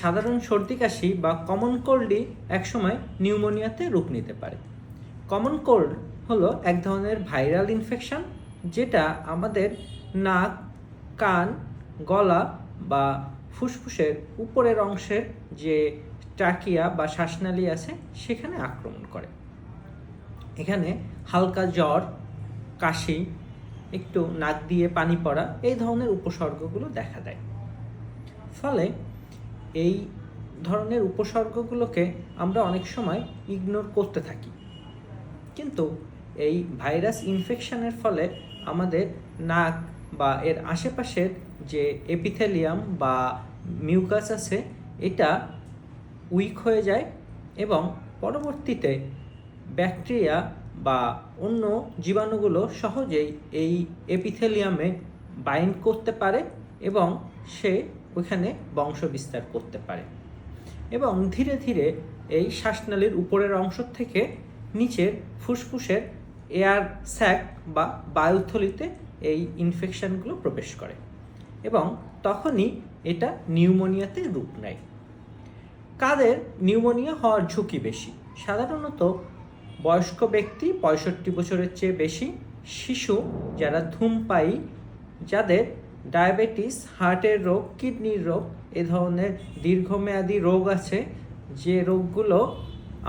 সাধারণ সর্দি কাশি বা কমন কোল্ডই একসময় নিউমোনিয়াতে রূপ নিতে পারে। কমন কোল্ড হলো এক ধরনের ভাইরাল ইনফেকশন যেটা আমাদের নাক, কান, গলা বা ফুসফুসের উপরের অংশের যে ট্রাকিয়া বা শ্বাসনালী আছে সেখানে আক্রমণ করে। এখানে হালকা জ্বর, কাশি, একটু নাক দিয়ে পানি পড়া এই ধরনের উপসর্গগুলো দেখা দেয়। ফলে এই ধরনের উপসর্গগুলোকে আমরা অনেক সময় ইগনোর করতে থাকি। কিন্তু এই ভাইরাস ইনফেকশনের ফলে আমাদের নাক বা এর আশেপাশের যে এপিথেলিয়াম বা মিউকাস আছে, এটা উইক হয়ে যায় এবং পরবর্তীতে ব্যাকটেরিয়া বা অন্য জীবাণুগুলো সহজেই এই এপিথেলিয়ামে বাইন্ড করতে পারে এবং সে ওইখানে বংশ বিস্তার করতে পারে। এবং ধীরে ধীরে এই শ্বাসনালীর উপরের অংশ থেকে নিচের ফুসফুসের এয়ার স্যাক বা বায়ুথলিতে এই ইনফেকশনগুলো প্রবেশ করে। এবং তখনই এটা নিউমোনিয়াতে রূপ নেয়। কাদের নিউমোনিয়া হওয়ার ঝুঁকি বেশি? সাধারণত বয়স্ক ব্যক্তি পঁয়ষট্টি বছরের চেয়ে বেশি, শিশু যারা ধূমপায়ী, যাদের ডায়াবেটিস, হার্টের রোগ, কিডনির রোগ, এ ধরনের দীর্ঘমেয়াদী রোগ আছে। যে রোগগুলো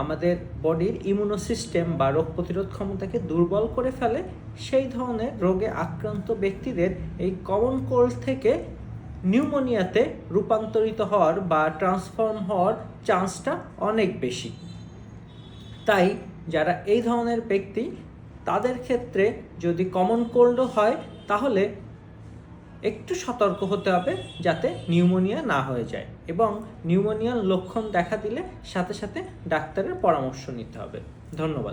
আমাদের বডির ইমিউনো সিস্টেম বা রোগ প্রতিরোধ ক্ষমতাকে দুর্বল করে ফেলে, সেই ধরনের রোগে আক্রান্ত ব্যক্তিদের এই কমন কোল্ড থেকে নিউমোনিয়াতে রূপান্তরিত হওয়ার বা ট্রান্সফর্ম হওয়ার চান্সটা অনেক বেশি। তাই যারা এই ধরনের ব্যক্তি, তাদের ক্ষেত্রে যদি কমন কোল্ডও হয়, তাহলে একটু সতর্ক হতে হবে যাতে নিউমোনিয়া না হয়ে যায় এবং নিউমোনিয়ার লক্ষণ দেখা দিলে সাথে সাথে ডাক্তারের পরামর্শ নিতে হবে। ধন্যবাদ।